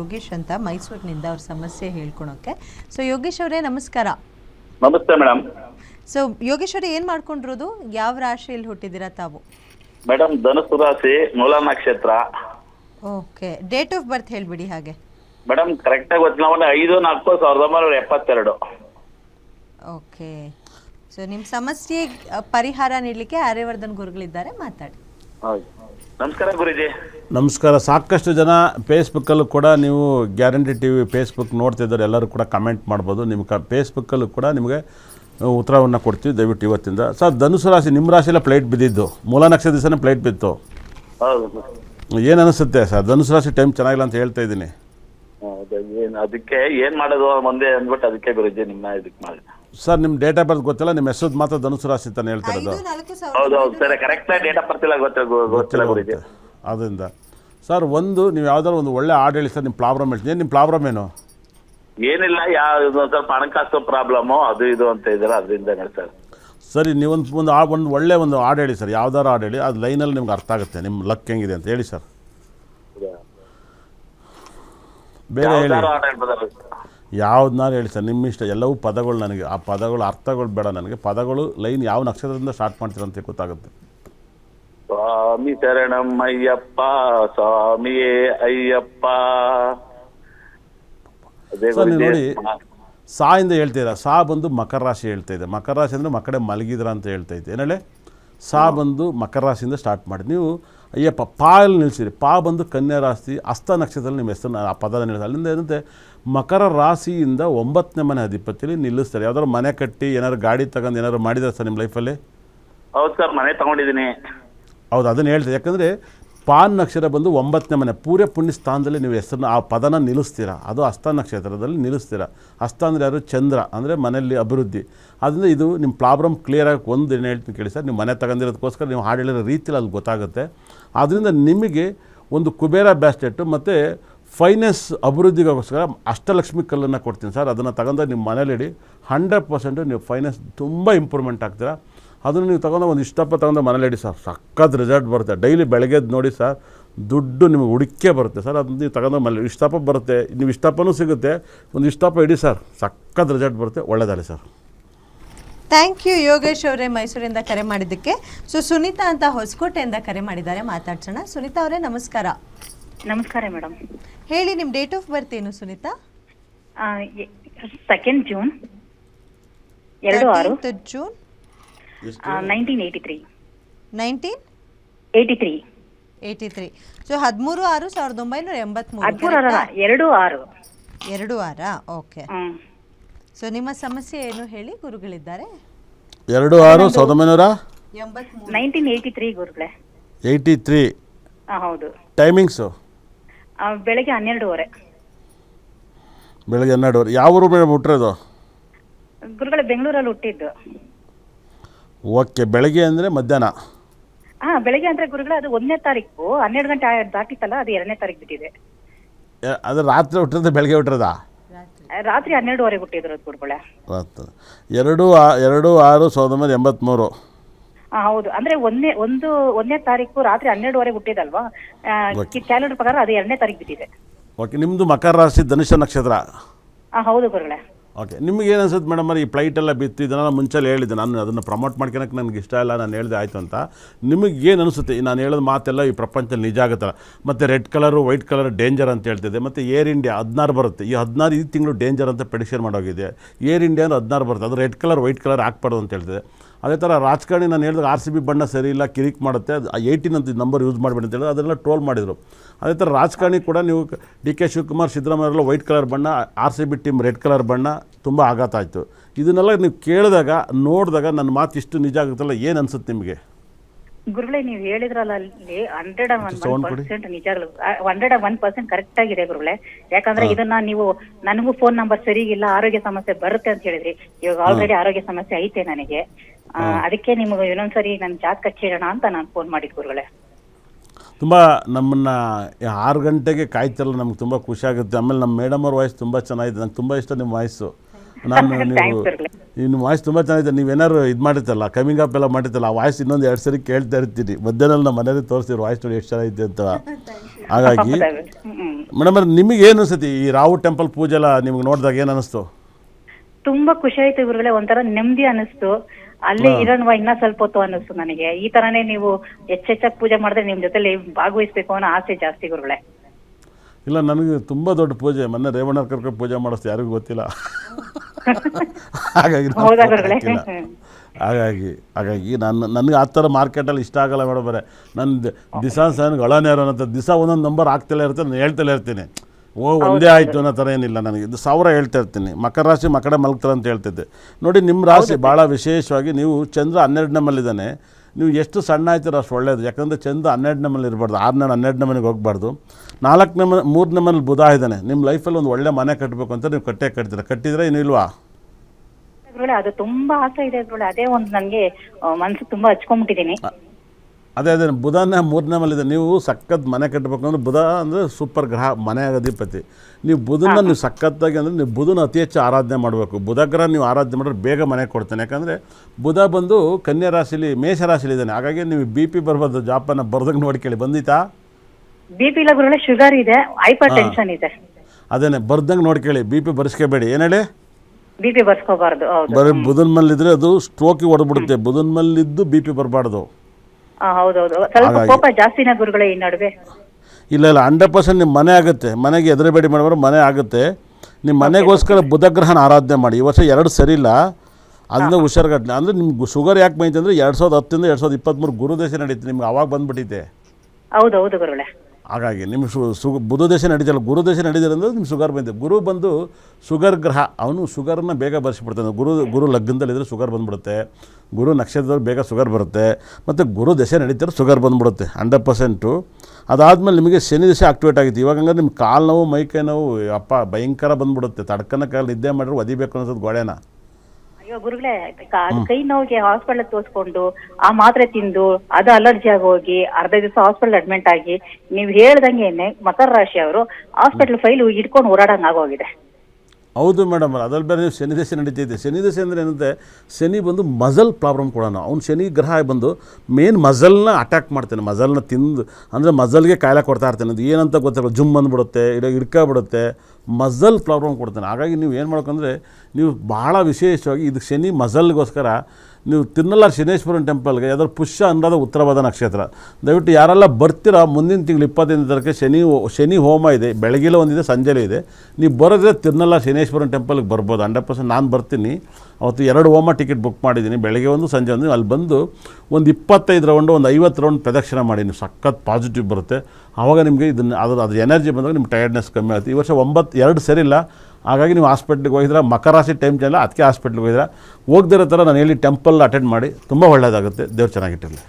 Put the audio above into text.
ಯೋಗೇಶ್ ಅಂತ ಮೈಸೂರಿನಿಂದ ಅವ್ರ ಸಮಸ್ಯೆ ಹೇಳ್ಕೊಳಕ್ಕೆ. ಸೊ ಯೋಗೇಶ್ ಅವರೇ ನಮಸ್ಕಾರ. ನಮಸ್ತೆ ಮೇಡಮ್. ಸೊ ಯೋಗೇಶ್ ಅವರೇ ಏನ್ ಮಾಡ್ಕೊಂಡಿರೋದು? ಯಾವ ರಾಶಿಯಲ್ಲಿ ಹುಟ್ಟಿದ್ದೀರಾ ತಾವು? ಮೇಡಮ್ ಧನುಸು ರಾಶಿ ಮೂಲ ನಕ್ಷತ್ರ. ಓಕೆ ಡೇಟ್ ಆಫ್ ಬರ್ತ್ ಹೇಳ್ಬಿಡಿ ಹಾಗೆ. ಮೇಡಮ್ ಕರೆಕ್ಟಾಗಿ ಗೊತ್ತಿಲ್ಲ ಒಂದು ಐದು ನಾಲ್ಕು ಸಾವಿರದ ಒಂಬೈನೂರ ಎಪ್ಪತ್ತೆರಡು. ಓಕೆ ಸೊ ನಿಮ್ಮ ಸಮಸ್ಯೆ ಪರಿಹಾರ ನೀಡಲಿಕ್ಕೆ ಆರ್ಯವರ್ಧನ್ ಗುರುಗಳಿದ್ದಾರೆ ಮಾತಾಡಿ. ಹೌದು. ನಮಸ್ಕಾರ ಗುರುಜಿ. ನಮಸ್ಕಾರ. ಸಾಕಷ್ಟು ಜನ ಫೇಸ್ಬುಕ್ಕಲ್ಲೂ ಕೂಡ ನೀವು ಗ್ಯಾರಂಟಿ ಟಿ ವಿ ಫೇಸ್ಬುಕ್ ನೋಡ್ತಿದ್ದಾರೆ. ಎಲ್ಲರೂ ಕೂಡ ಕಮೆಂಟ್ ಮಾಡ್ಬೋದು. ನಿಮ್ಮ ಕ ಫೇಸ್ಬುಕ್ಕಲ್ಲೂ ಕೂಡ ನಿಮಗೆ ಉತ್ತರವನ್ನು ಕೊಡ್ತೀವಿ ದಯವಿಟ್ಟು ಇವತ್ತಿಂದ. ಸರ್ ಧನುಸು ರಾಶಿ ನಿಮ್ಮ ರಾಶಿಯಲ್ಲ ಪ್ಲೇಟ್ ಬಿದ್ದಿದ್ದು. ಮೂಲ ನಕ್ಷತ್ರ ದಿವಸನೇ ಪ್ಲೇಟ್ ಬಿತ್ತು. ಹೌದು. ಏನು ಅನಿಸುತ್ತೆ ಸರ್? ಧನುಸು ರಾಶಿ ಟೈಮ್ ಚೆನ್ನಾಗಿಲ್ಲ ಅಂತ ಹೇಳ್ತಾ ಇದ್ದೀನಿ. ಹೌದು ಏನು ಅದಕ್ಕೆ ಏನ್ ಮಾಡೋದು? ಮುಂದೆ ಅಂದ್ಬಿಟ್ಟು ಅದಕ್ಕೆ ಗುರುಜಿ ನಿಮ್ಮ ಇದಕ್ಕೆ ಮಾಡಿ ಸರ್ ನಿಮ್ಮ ಡೇಟ್ ಆಫ್ ಬರ್ತ್ ಗೊತ್ತಿಲ್ಲ ನಿಮ್ಮ ಹೆಸರು ಮಾತ್ರ ಧನುಸು ರಾಶಿ ತಾನೆ ಹೇಳ್ತಾ ಇರೋದು ಐದು ನಾಲ್ಕು ಹೌದು ಸಾವಿರದ ಹೌದು ಸರ್ ಕರೆಕ್ಟಾಗಿ ಡೇಟ್ ಆಫ್ ಬರ್ತಿಲ್ಲ ಗೊತ್ತಿಲ್ಲ ಗು- ಗೊತ್ತಿಲ್ಲ ಗುರುಜಿ. ಅದರಿಂದ ಸರ್ ಒಂದು ನೀವು ಯಾವ್ದಾದ್ರು ಒಂದು ಒಳ್ಳೆ ಹಾಡು ಹೇಳಿ ಸರ್ ನಿಮ್ಮ ಪ್ರಾಬ್ಲಮ್ ಹೇಳ್ತೀನಿ. ಏನು ನಿಮ್ಮ ಪ್ರಾಬ್ಲಮ್ ಏನು? ಏನಿಲ್ಲ ಯಾವ ಇದು ಒಂದ್ ಸ್ವಲ್ಪ ಹಣಕಾಸು ಪ್ರಾಬ್ಲಮ್ಮು ಅದು ಇದು ಅಂತ ಇದ್ರ ಅದರಿಂದ ಸರ್. ಸರಿ ನೀವೊಂದು ಒಂದು ಆ ಒಂದು ಒಳ್ಳೆ ಒಂದು ಹಾಡು ಹೇಳಿ ಸರ್ ಯಾವ್ದಾರು ಹಾಡು ಹೇಳಿ ಅದು ಲೈನಲ್ಲಿ ನಿಮ್ಗೆ ಅರ್ಥ ಆಗುತ್ತೆ ನಿಮ್ಮ ಲಕ್ ಹೆಂಗಿದೆ ಅಂತ ಹೇಳಿ ಸರ್. ಬೇರೆ ಹೇಳಿ. ಯಾವ್ದಾರು ಆಟ ಹೇಳ್ಬೋದಲ್ಲ ಯಾವ್ದನ್ನಾರು ಹೇಳಿ ಸರ್ ನಿಮ್ಮ ಇಷ್ಟ ಎಲ್ಲವೂ ಪದಗಳು ನನಗೆ ಆ ಪದಗಳು ಅರ್ಥಗಳು ಬೇಡ ನನಗೆ. ಪದಗಳು ಲೈನ್ ಯಾವ ನಕ್ಷತ್ರದಿಂದ ಸ್ಟಾರ್ಟ್ ಮಾಡ್ತೀರಂತ ಗೊತ್ತಾಗುತ್ತೆ. ಸ್ವಾಮಿ ಶರಣಂ ಅಯ್ಯಪ್ಪ ಸ್ವಾಮಿಯೇ ಅಯ್ಯಪ್ಪ. ಅದೇ ಸರ್ ನೀವು ನೋಡಿ ಸಾ ಇಂದ ಹೇಳ್ತೀರಾ ಸಾ ಬಂದು ಮಕರ ರಾಶಿ ಹೇಳ್ತಾ ಇದೆ. ಮಕರ ರಾಶಿ ಅಂದರೆ ಮಕ್ಕಳೇ ಮಲಗಿದ್ರ ಅಂತ ಹೇಳ್ತಾ ಇದ್ದೆ ಏನೇಳೆ ಸಾ ಬಂದು ಮಕರ ರಾಶಿಯಿಂದ ಸ್ಟಾರ್ಟ್ ಮಾಡಿ. ನೀವು ಅಯ್ಯಪ್ಪ ಪಾ ಅಲ್ಲಿ ನಿಲ್ಲಿಸಿರಿ ಪಾ ಬಂದು ಕನ್ಯಾ ರಾಶಿ ಹಸ್ತ ನಕ್ಷತ್ರದಲ್ಲಿ ನಿಮ್ಮ ಹೆಸರು ಆ ಪದ ನಿಲ್ಲಿಸಿ ಅಲ್ಲಿಂದ ಏನಂತೆ? ಮಕರ ರಾಶಿಯಿಂದ ಒಂಬತ್ತನೇ ಮನೆ ಅಧಿಪತಿಯಲ್ಲಿ ನಿಲ್ಲಿಸ್ತಾರೆ. ಯಾವ್ದಾದ್ರು ಮನೆ ಕಟ್ಟಿ ಏನಾದ್ರು ಗಾಡಿ ತಗೊಂಡು ಏನಾದ್ರು ಮಾಡಿದ್ರೆ ಸರ್ ನಿಮ್ಮ ಲೈಫಲ್ಲಿ? ಹೌದು ಸರ್ ಮನೆ ತಗೊಂಡಿದ್ದೀನಿ. ಹೌದು ಅದನ್ನು ಹೇಳ್ತೀವಿ. ಯಾಕಂದರೆ ಪಾನ್ ನಕ್ಷತ್ರ ಬಂದು ಒಂಬತ್ತನೇ ಮನೆ. ಪೂರ್ಯ ಪುಣ್ಯ ಸ್ಥಾನದಲ್ಲಿ ನೀವು ಹೆಸರನ್ನ ಆ ಪದನ ನಿಲ್ಲಿಸ್ತೀರಾ. ಅದು ಹಸ್ತ ನಕ್ಷತ್ರದಲ್ಲಿ ನಿಲ್ಲಿಸ್ತೀರಾ. ಹಸ್ತ ಅಂದರೆ ಯಾರು? ಚಂದ್ರ ಅಂದರೆ ಮನೆಯಲ್ಲಿ ಅಭಿವೃದ್ಧಿ. ಅದರಿಂದ ಇದು ನಿಮ್ಮ ಪ್ರಾಬ್ಲಮ್ ಕ್ಲಿಯರಾಗಿ ಒಂದು ಏನು ಹೇಳ್ತೀನಿ ಕೇಳಿ ಸರ್. ನೀವು ಮನೆ ತಗೊಂಡಿರೋದಕ್ಕೋಸ್ಕರ ನೀವು ಹಾಡು ಹೇಳಿರೋ ರೀತಿಯಲ್ಲಿ ಅಲ್ಲಿ ಗೊತ್ತಾಗುತ್ತೆ. ಆದ್ದರಿಂದ ನಿಮಗೆ ಒಂದು ಕುಬೇರ ಬ್ಯಾಸ್ಟೆಟ್ಟು ಮತ್ತು ಫೈನಾನ್ಸ್ ಅಭಿವೃದ್ಧಿಗೋಸ್ಕರ ಅಷ್ಟಲಕ್ಷ್ಮಿ ಕಲ್ಲನ್ನು ಕೊಡ್ತೀನಿ ಸರ್. ಅದನ್ನು ತಗೊಂಡು ನಿಮ್ಮ ಮನೇಲಿ ಇಡಿ. ಹಂಡ್ರೆಡ್ ಪರ್ಸೆಂಟು ನೀವು ಫೈನಾನ್ಸ್ ತುಂಬ ಇಂಪ್ರೂವ್ಮೆಂಟ್ ಆಗ್ತೀರಾ. ಅದನ್ನು ನೀವು ತಗೊಂಡು ಒಂದು ಇಷ್ಟಪ್ಪ ತಗೊಂಡು ಮನೇಲಿ ಇಡಿ ಸರ್. ಸಕ್ಕತ್ ರಿಸಲ್ಟ್ ಬರುತ್ತೆ. ಡೈಲಿ ಬೆಳಗ್ಗೆದ್ದು ನೋಡಿ ಸರ್ ದುಡ್ಡು ನಿಮಗೆ ಹುಡುಕೇ ಬರುತ್ತೆ ಸರ್. ಅದನ್ನ ನೀವು ತಗೊಂಡು ಮನೇಲಿ ಇಷ್ಟಪ್ಪ ಬರುತ್ತೆ. ನೀವು ಇಷ್ಟಪ್ಪನೂ ಸಿಗುತ್ತೆ. ಒಂದು ಇಷ್ಟಪ್ಪ ಇಡಿ ಸರ್. ಸಕ್ಕತ್ ರಿಸಲ್ಟ್ ಬರುತ್ತೆ. ಒಳ್ಳೆಯದಾಗಲಿ ಸರ್. ಥ್ಯಾಂಕ್ ಯು ಯೋಗೇಶ್ ಅವರೇ ಮೈಸೂರಿಂದ ಕರೆ ಮಾಡಿದ್ದಕ್ಕೆ. ಸೊ ಸುನೀತಾ ಅಂತ ಹೊಸಕೋಟೆಯಿಂದ ಕರೆ ಮಾಡಿದ್ದಾರೆ. ಮಾತಾಡ್ಸೋಣ. ಸುನೀತಾ ಅವರೇ ನಮಸ್ಕಾರ. ನಮಸ್ಕಾರ ಮೇಡಮ್. ಹೇಳಿ ನಿಮ್ಮ ಡೇಟ್ ಆಫ್ ಬರ್ತ್ ಏನು ಸುನೀತಾ? ಸೆಕೆಂಡ್ ಜೂನ್ ಎರಡು ಆರು. June nineteen eighty three nineteen eighty three eighty three so ಹದಿಮೂರು ಆರು ಸಾವಿರದ ಒಂಬೈನೂರ ಎಂಬತ್ಮೂರು ಎರಡು ಆರು. ಎರಡು ವಾರ ಓಕೆ. ಹ್ಮ್. ಸೊ ನಿಮ್ಮ ಸಮಸ್ಯೆ ಏನು ಹೇಳಿ ಗುರುಗಳಿದ್ದಾರೆ? ಎರಡು ಆರು ಸಾವಿರದ ಒಂಬೈನೂರ? ನೈನ್ಟೀನ್ ಏಯ್ಟಿ ತ್ರೀ ಗುರುಗಳೇ. ಏಯ್ಟಿ ತ್ರೀ ಹೌದು. ಟೈಮಿಂಗ್ಸು ಆ, ಬೆಳಗ್ಗೆ ಹನ್ನೆರಡೂವರೆ. ಬೆಳಗ್ಗೆ ಹನ್ನೆರಡುವರೆ. ಯಾವ ಊರು ಮೇಡಮ್ ಹುಟ್ಟಿರೋದು ಗುರುಗಳೇ ಬೆಂಗಳೂರಲ್ಲಿ ಹುಟ್ಟಿದ್ದು. ಓಕೆ ಬೆಳಗ್ಗೆ ಅಂದರೆ ಮಧ್ಯಾಹ್ನ? ಹಾ ಬೆಳಗ್ಗೆ ಅಂದ್ರೆ ಗುರುಗಳು ಅದು ಒಂದನೇ ತಾರೀಕು. ಹನ್ನೆರಡು ಗಂಟೆ ಆ- ದಾಟಿತ್ತಲ್ಲ ಅದು ಎರಡನೇ ತಾರೀಕು ಬಿಟ್ಟಿದೆ. ಎ- ಅದು ರಾತ್ರಿ ಹುಟ್ಟಿರೋದು ಬೆಳಗ್ಗೆ ಹುಟ್ಟಿರೋದಾ ಆ, ರಾತ್ರಿ ಹನ್ನೆರಡುವರೆಗೆ ಹುಟ್ಟಿದ್ರು ಅದು ಗುರುಗಳೇ. ರಾತ್ರಿ ಎರಡು ಆ- ಎರಡು ಆರು ಸಾವಿರದ ಒಂಬೈನೂರ ಎಂಬತ್ತ್ಮೂರು ಹೌದು. ಅಂದ್ರೆ ಒಂದೇ ಒಂದು ಒಂದನೇ ತಾರೀಕು ರಾತ್ರಿ ಹನ್ನೆರಡುವರೆ ಹುಟ್ಟಿದಲ್ವಾ? ಕ್ಯಾಲೆಂಡರ್ ಪ್ರಕಾರ ಅದು ಎರಡನೇ ತಾರೀಕು ಬಿಟ್ಟಿದೆ. ಓಕೆ ನಿಮ್ಮದು ಮಕರ ರಾಶಿ ಧನುಷ ನಕ್ಷತ್ರ? ಹೌದು ಗುರುಗಳೇ. ಓಕೆ ನಿಮ್ಗೆ ಏನು ಅನ್ಸುತ್ತೆ ಮೇಡಮ್ ಈ ಫ್ಲೈಟ್ ಎಲ್ಲ ಬಿತ್ತು ಇದನ್ನೆಲ್ಲ ಮುಂಚೆಲ್ಲ ಹೇಳಿದ್ದೆ. ನಾನು ಅದನ್ನು ಪ್ರಮೋಟ್ ಮಾಡ್ಕೊಳಕ್ಕೆ ನನಗೆ ಇಷ್ಟ ಇಲ್ಲ ನಾನು ಹೇಳಿದೆ ಆಯಿತು ಅಂತ. ನಿಮಗೆ ಏನು ಅನಿಸುತ್ತೆ? ನಾನು ಹೇಳೋದು ಮಾತೆಲ್ಲ ಈ ಪ್ರಪಂಚದಲ್ಲಿ ನಿಜ ಆಗುತ್ತಲ್ಲ. ಮತ್ತು red colour white colour danger ಅಂತ ಹೇಳ್ತಿದೆ ಮತ್ತು ಏರ್ ಇಂಡಿಯಾ ಹದಿನಾರು ಬರುತ್ತೆ. ಈ ಹದಿನಾರು ಈ ತಿಂಗಳು ಡೇಂಜರ್ ಅಂತ ಪ್ರೆಡಿಕ್ಷನ್ ಮಾಡೋಗಿದೆ ಏರ್ ಇಂಡಿಯಾ ಅಂದ್ರೆ ಹದಿನಾರು ಬರುತ್ತೆ. ಅದು ರೆಡ್ ಕಲರ್ ವೈಟ್ ಕಲರ್ ಹಾಕ್ಬಾರ್ದು ಅಂತ ಹೇಳ್ತಿದೆ ಅದೇ ಥರ ರಾಜಕಾರಣಿ ನಾನು ಹೇಳಿದಾಗ ಆರ್ ಸಿ ಬಿ ಬಣ್ಣ ಸರಿ ಇಲ್ಲ ಕಿರಿಕ್ ಮಾಡುತ್ತೆ ಅದು ಏಯ್ಟೀನ್ ಅಂತ ನಂಬರ್ ಯೂಸ್ ಮಾಡಬೇಡಿ ಅಂತ ಹೇಳಿದ್ರೆ ಅದೆಲ್ಲ ಟ್ರೋಲ್ ಮಾಡಿದರು. ಅದೇ ಥರ ರಾಜಕಾರಣಿ ಕೂಡ ನೀವು D K Shivakumar Siddaramaiah white colour ಬಣ್ಣ R C B team red colour ಬಣ್ಣ ತುಂಬ ಆಘಾತ ಆಯಿತು. ಇದನ್ನೆಲ್ಲ ನೀವು ಕೇಳಿದಾಗ ನೋಡಿದಾಗ ನನ್ನ ಮಾತು ಇಷ್ಟು ನಿಜ ಆಗುತ್ತಲ್ಲ ಏನು ಅನ್ಸುತ್ತೆ ನಿಮಗೆ? ಗುರುಗಳೇ ನೀವು ಹೇಳಿದ್ರಲ್ಲ ಅಲ್ಲಿ ಹಂಡ್ರೆಡ್ ಒನ್. ಪರ್ಸೆಂಟ್ ನಿಜಗಳು ಹಂಡ್ರೆಡ್ ಒನ್ ಪರ್ಸೆಂಟ್ ಕರೆಕ್ಟ್ ಆಗಿದೆ ಗುರುಗಳೇ. ಯಾಕಂದ್ರೆ ಇದನ್ನ ನೀವು ನನಗೂ ಫೋನ್ ನಂಬರ್ ಸರಿ ಇಲ್ಲ ಆರೋಗ್ಯ ಸಮಸ್ಯೆ ಬರುತ್ತೆ ಅಂತ ಹೇಳಿದ್ರಿ. ಇವಾಗ ಆಲ್ರೆಡಿ ಆರೋಗ್ಯ ಸಮಸ್ಯೆ ಐತೆ ನನಗೆ. ಅದಕ್ಕೆ ನಿಮಗೆ ಇನ್ನೊಂದ್ಸರಿ ನನ್ನ ಜಾತಕ ಕಚ್ಚಿಡೋಣ ಅಂತ ನಾನು ಫೋನ್ ಮಾಡಿದ್ದು ಗುರುಗಳೇ. ತುಂಬ ನಮ್ಮನ್ನ ಆರು ಗಂಟೆಗೆ ಕಾಯ್ತಿರಲ್ಲ ನಮ್ಗೆ ತುಂಬ ಖುಷಿ ಆಗುತ್ತೆ. ಆಮೇಲೆ ನಮ್ಮ ಮೇಡಮ್ ಅವ್ರ ವಾಯ್ಸ್ ತುಂಬ ಚೆನ್ನಾಗಿದೆ. ನಂಗೆ ತುಂಬ ಇಷ್ಟ ನಿಮ್ಮ ವಾಯ್ಸು ನಾನು ನೀವು ನಿಮ್ಮ ವಾಯ್ಸ್ ತುಂಬ ಚೆನ್ನಾಗಿದೆ. ನೀವೇನಾದ್ರು ಇದು ಮಾಡಿರ್ತಲ್ಲ ಕಮಿಂಗ್ ಅಪ್ ಎಲ್ಲ ಮಾಡಿರ್ತಲ್ಲ ಆ ವಾಯ್ಸ್ ಇನ್ನೊಂದು ಎರಡು ಸರಿ ಕೇಳ್ತಾ ಇರ್ತೀನಿ. ಮಧ್ಯಾಹ್ನ ನಮ್ಮ ಮನೇಲಿ ತೋರಿಸ್ತೀವಿ ವಾಯ್ಸ್ ನೋಡಿ ಎಷ್ಟು ಚೆನ್ನಾಗಿದೆ ಅಂತ. ಹಾಗಾಗಿ. ಮೇಡಮ್ ನಿಮಗೆ ಏನು ಅನಿಸುತ್ತೆ? ಈ ರಾವು ಟೆಂಪಲ್ ಪೂಜೆ ಎಲ್ಲ ನಿಮ್ಗೆ ನೋಡಿದಾಗ ಏನು ಅನ್ನಿಸ್ತು ತುಂಬಾ ಖುಷಿ ಆಯ್ತು ಗುರುಗಳೇ ಒಂಥರ ನೆಮ್ಮದಿ ಅನಿಸ್ತು ಅಲ್ಲಿ ಇರೋಣವಾ ಇನ್ನ ಸ್ವಲ್ಪ ಹೊತ್ತು ಅನಿಸ್ತು ನನಗೆ. ಈ ತರಾನೇ ನೀವು ಹೆಚ್ಚೆಚ್ಚಾಗಿ ಪೂಜೆ ಮಾಡಿದ್ರೆ ನಿಮ್ ಜೊತೆಲಿ ಭಾಗವಹಿಸ್ಬೇಕು ಅನ್ನೋ ಆಸೆ ಜಾಸ್ತಿ ಗುರುಗಳೇ ಇಲ್ಲ ನನಗೆ ತುಂಬಾ ದೊಡ್ಡ ಪೂಜೆ. ಮೊನ್ನೆ ರೇವಣ್ಣ ಕರ್ಕ ಪೂಜೆ ಮಾಡಿಸ್ತು ಯಾರಿಗೂ ಗೊತ್ತಿಲ್ಲ. ಹಾಗಾಗಿ ನಾನು ಹೌದಾ ಗುರುಗಳೇ? ಹಾಕಿಲ್ಲ. ಹಾಗಾಗಿ ಹಾಗಾಗಿ ನಾನು ನನಗೆ ಆ ಥರ ಮಾರ್ಕೆಟಲ್ಲಿ ಇಷ್ಟ ಆಗಲ್ಲ ಮೇಡಮ್ ಬರೇ ನನ್ನ ದಿಸ ನನಗೆ ಅಳನೇರು ಅಂತ ದಿಸ ಒಂದೊಂದು ನಂಬರ್ ಹಾಕ್ತಲೇ ಇರುತ್ತೆ ನಾನು ಹೇಳ್ತಲೇ ಇರ್ತೀನಿ. ಓ ಒಂದೇ ಆಯಿತು ಅನ್ನೋ ಥರ ಏನಿಲ್ಲ ನನಗೆ. ಇದು ಸಾವಿರ ಹೇಳ್ತಾ ಇರ್ತೀನಿ. ಮಕರ ರಾಶಿ ಮಕಡೆ ಮಲಗ್ತಾರೆ ಅಂತ ಹೇಳ್ತಿದ್ದೆ. ನೋಡಿ ನಿಮ್ಮ ರಾಶಿ ಭಾಳ ವಿಶೇಷವಾಗಿ ನೀವು ಚಂದ್ರ ಹನ್ನೆರಡು ನಮ್ಮಲ್ಲಿದ್ದಾನೆ ನೀವು ಎಷ್ಟು ಸಣ್ಣ ಆಯ್ತೀರೋ ಅಷ್ಟು ಒಳ್ಳೇದು. ಯಾಕಂದರೆ ಚಂದ್ರ ಹನ್ನೆರಡು ನಮ್ಮಲ್ಲಿ ಇರಬಾರ್ದು. ಆರನೇ ಹನ್ನೆರಡು ನಮ್ಮನೆಗೆ ಹೋಗಬಾರ್ದು. ನಾಲ್ಕು ನಮ್ಮ ಮೂರು ನಮ್ಮಲ್ಲಿ ಬುಧ ಇದ್ದಾನೆ. ನಿಮ್ಮ ಲೈಫಲ್ಲಿ ಒಂದು ಒಳ್ಳೆ ಮನೆ ಕಟ್ಟಬೇಕು ಅಂತ ನೀವು ಕಟ್ಟೇ ಕಟ್ತೀರ? ಕಟ್ಟಿದ್ರೆ ಏನು ಇಲ್ವಾ? ಅದು ತುಂಬಾ ಆಸೆ ಇದೆ ಅದೇ ಒಂದು ನನಗೆ ಮನ್ಸು ತುಂಬಾ ಹಚ್ಕೊಂಡ್ಬಿಟ್ಟಿದೀನಿ ಅದೇ ಅದೇ ಬುಧನೇ ಮೂರನೇ ಮಲ್ಲಿದೆ ನೀವು ಸಖತ್ ಮನೆ ಕಟ್ಟಬೇಕು ಅಂದ್ರೆ ಬುಧ ಅಂದರೆ ಸೂಪರ್ ಗ್ರಹ ಮನೆ ಅಧಿಪತಿ. ನೀವು ಬುಧನ ನೀವು ಸಖತ್ತಾಗಿ ಅಂದರೆ ನೀವು ಬುಧನ ಅತಿ ಹೆಚ್ಚು ಆರಾಧನೆ ಮಾಡಬೇಕು. ಬುಧ ಗ್ರಹ ನೀವು ಆರಾಧನೆ ಮಾಡಿದ್ರೆ ಬೇಗ ಮನೆ ಕೊಡ್ತಾನೆ. ಯಾಕಂದರೆ ಬುಧ ಬಂದು ಕನ್ಯಾ ರಾಶಿಲಿ ಮೇಷ ರಾಶಿಲಿ ಇದ್ದಾನೆ ಹಾಗಾಗಿ ನೀವು ಬಿ ಪಿ ಬರ್ಬೋದು ಜಾಪನ ಬರ್ದಂಗೆ ನೋಡ್ಕೊಳ್ಳಿ ಬಂದಿತಾ? ಬಿ ಪಿ ಇಲ್ಲ ಶುಗರ್ ಇದೆ ಹೈಪರ್ ಟೆನ್ಷನ್ ಇದೆ. ಅದೇನೆ ಬರ್ದಂಗೆ ನೋಡ್ಕೊಳ್ಳಿ ಬಿ ಪಿ ಬರ್ಸ್ಕೋಬೇಡಿ. ಏನು ಹೇಳಿ? ಬಿ ಪಿ ಬರ್ಸ್ಕೋಬಾರ್ದು ಬರೀ ಬುಧನ ಮಲ್ಲಿದ್ರೆ ಅದು ಸ್ಟ್ರೋಕಿಗೆ ಹೊಡೆದ್ಬಿಡುತ್ತೆ. ಬುಧನ ಮಲ್ಲಿದ್ದು ಬಿ ಪಿ ಬರಬಾರ್ದು. ಆ, ಹೌದೌದು. ಸ್ವಲ್ಪ ಹಾಗಾಗಿ- ಕೋಪ ಜಾಸ್ತಿನ ಗುರುಗಳೇ ಈ ನಡುವೆ. ಇಲ್ಲ ಇಲ್ಲ ಹಂಡ್ರೆಡ್ ಪರ್ಸೆಂಟ್ ನಿಮ್ಮ ಮನೆ ಆಗುತ್ತೆ. ಮನೆಗೆ ಎದುರುಬೇಡಿ ಮಾಡಿದ್ರೆ ಮನೆ ಆಗುತ್ತೆ. ನಿಮ್ಮ ಮನೆಗೋಸ್ಕರ ಬುಧಗ್ರಹನ ಆರಾಧನೆ ಮಾಡಿ. ಈ ವರ್ಷ ಎರಡು ಸರಿ ಇಲ್ಲ. ಅದನ್ನ ಹುಷಾರುಗಟ್ಟಲೆ ಅಂದ್ರೆ ನಿಮ್ಗೆ ಶುಗರ್ ಯಾಕೆ ಬೈತೆ ಅಂದರೆ ಎರಡು ಸಾವಿರದ ಹತ್ತರಿಂದ ಎರಡು ಸಾವಿರದ ಇಪ್ಪತ್ತ್ಮೂರು ಗುರುದೇಶ ನಡೀತು ನಿಮ್ಗೆ. ಅವಾಗ ಹೌದು ಹೌದೌದು ಗುರುಗಳೇ. ಹಾಗಾಗಿ ನಿಮ್ಮ ಸು ಸು ನಡೀತಿಲ್ಲ ಗುರು ದೇಶ ನಡೀತಿದೆ ಅಂದರೆ ನಿಮ್ಮ ಶುಗರ್ ಬಂದಿದೆ. ಗುರು ಬಂದು ಶುಗರ್ ಗ್ರಹ, ಅವನು ಶುಗರ್ನ ಬೇಗ ಬರೆಸಿಬಿಡ್ತಾನೆ. ಗುರು ಗುರು ಲಗ್ನದಲ್ಲಿದ್ದರೆ ಶುಗರ್ ಬಂದುಬಿಡುತ್ತೆ. ಗುರು ನಕ್ಷತ್ರದಲ್ಲಿ ಬೇಗ ಶುಗರ್ ಬರುತ್ತೆ. ಮತ್ತು ಗುರು ದಶೆ ನಡೀತಾರೆ ಶುಗರ್ ಬಂದುಬಿಡುತ್ತೆ, ಹಂಡ್ರೆಡ್ ಪರ್ಸೆಂಟು. ಅದಾದಮೇಲೆ ನಿಮಗೆ ಶನಿ ದಶೆ ಆಕ್ಟಿವೇಟ್ ಆಗಿತ್ತು. ಇವಾಗ ಹಂಗಾದ್ರೆ ನಿಮ್ಮ ಕಾಲು ನೋವು, ಮೈಕೈ ನೋವು ಅಪ್ಪ ಭಯಂಕರ ಬಂದ್ಬಿಡುತ್ತೆ. ತಡ್ಕನ ಕಾಲು ನಿದ್ದೆ ಮಾಡಿದ್ರೆ ಒದಿಬೇಕು ಅನ್ನೋದು ಗೋಡೆನ? ಅಯ್ಯೋ ಗುರುಗಳೇ ಕ- ಅದು ಕೈ ನೋವಿಗೆ ಹಾಸ್ಪಿಟಲ್ ತೋರಿಸ್ಕೊಂಡು ಆ ಮಾತ್ರೆ ತಿಂದು ಅದು ಅಲರ್ಜಿ ಆಗಿ ಹೋಗಿ ಅರ್ಧ ದಿವಸ ಹಾಸ್ಪಿಟಲ್ ಅಡ್ಮಿಟ್ ಆಗಿ ನೀವು ಹೇಳ್ದಂಗೆ ಮಕರ ರಾಶಿ ಅವರು ಹಾಸ್ಪಿಟಲ್ ಫೈಲ್ ಹಿಡ್ಕೊಂಡು ಓಡಾಡಂಗ್ ಆಗೋಗಿದೆ. ಹೌದು ಮೇಡಮ್ ಅದ್ರಲ್ಲಿ ಬೇರೆ ನೀವು ಶನಿ ದಶೆ ನಡೀತಿದೆ ಶನಿ ದಶೆ ಅಂದರೆ ಏನಂತೆ ಶನಿ ಬಂದು ಮಜಲ್ ಪ್ರಾಬ್ಲಮ್ ಕೊಡೋಣ ಅವ್ನು ಶನಿ ಗ್ರಹ ಬಂದು ಮೇನ್ ಮಜಲ್ನ ಅಟ್ಯಾಕ್ ಮಾಡ್ತಾನೆ. ಮಜಲ್ನ ತಿಂದು, ಅಂದರೆ ಮಜಲ್ಗೆ ಕಾಯಿಲೆ ಕೊಡ್ತಾ ಇರ್ತಾನೆ. ಅದು ಏನಂತ ಗೊತ್ತಿಲ್ಲ. ಜುಮ್ ಅಂದ್ಬಿಡುತ್ತೆ ಇಲ್ಲ ಬಿಡುತ್ತೆ ಮಜಲ್ ಪ್ರಾಬ್ಲಮ್ ಕೊಡ್ತಾನೆ. ಹಾಗಾಗಿ ನೀವು ಏನು ಮಾಡ್ಬೇಕಂದ್ರೆ, ನೀವು ಭಾಳ ವಿಶೇಷವಾಗಿ ಇದು ಶನಿ ಮಜಲ್ಗೋಸ್ಕರ ನೀವು ತಿನ್ನಲ್ಲ ಶನೇಶ್ವರನ ಟೆಂಪಲ್ಗೆ ಯಾವ್ದಾದ್ರು ಪುಷ್ಯ ಅನ್ನೋದು ಉತ್ತರವಾದ ನಕ್ಷತ್ರ. ದಯವಿಟ್ಟು ಯಾರೆಲ್ಲ ಬರ್ತೀರಾ, ಮುಂದಿನ ತಿಂಗಳು ಇಪ್ಪತ್ತೈದನೇ ತಾರೀಕು ಶನಿ ಶನಿ ಹೋಮ ಇದೆ, ಬೆಳಗಿಲ್ಲ ಒಂದಿದೆ, ಸಂಜೆಲೂ ಇದೆ. ನೀವು ಬರೋದ್ರೆ ತಿನ್ನಲ್ಲ ಶನೇಶ್ವರನ ಟೆಂಪಲ್ಗೆ ಬರ್ಬೋದು. ಹಂಡ್ರೆಡ್ ಪರ್ಸೆಂಟ್ ನಾನು ಬರ್ತೀನಿ. ಅವತ್ತು ಎರಡು ಹೋಮ ಟಿಕೆಟ್ ಬುಕ್ ಮಾಡಿದ್ದೀನಿ. ಬೆಳಗ್ಗೆ ಒಂದು, ಸಂಜೆ ಒಂದು. ಅಲ್ಲಿ ಬಂದು ಒಂದು ಇಪ್ಪತ್ತೈದು ರೌಂಡು ಒಂದು ಐವತ್ತು ರೌಂಡ್ ಪ್ರದಕ್ಷಿಣೆ ಮಾಡಿ. ನೀವು ಸಖತ್ ಪಾಸಿಟಿವ್ ಬರುತ್ತೆ. ಆವಾಗ ನಿಮಗೆ ಇದನ್ನು, ಅದರ, ಅದ್ರ ಎನರ್ಜಿ ಬಂದಾಗ ನಿಮ್ಮ ಟಯರ್ಡ್ನೆಸ್ ಕಮ್ಮಿ ಆಗುತ್ತೆ. ಈ ವರ್ಷ ಒಂಬತ್ತು, ಎರಡು ಸರಿ ಇಲ್ಲ. ಹಾಗಾಗಿ ನೀವು ಹಾಸ್ಪಿಟ್ಲಿಗೆ ಹೋಗಿದ್ರೆ ಮಕರಾಸಿ ಟೈಮ್ ಚೆಲ್ಲ ಅದಕ್ಕೆ ಹಾಸ್ಪಿಟ್ಲಿಗೆ ಹೋಗಿದ್ರೆ ಹೋಗ್ದಿರೋ ಥರ ನಾನು ಹೇಳಿ ಟೆಂಪಲ್ ಅಟೆಂಡ್ ಮಾಡಿ, ತುಂಬ ಒಳ್ಳೆಯದಾಗುತ್ತೆ ದೇವ್ರು ಚೆನ್ನಾಗಿಟ್ಟಿರಲಿ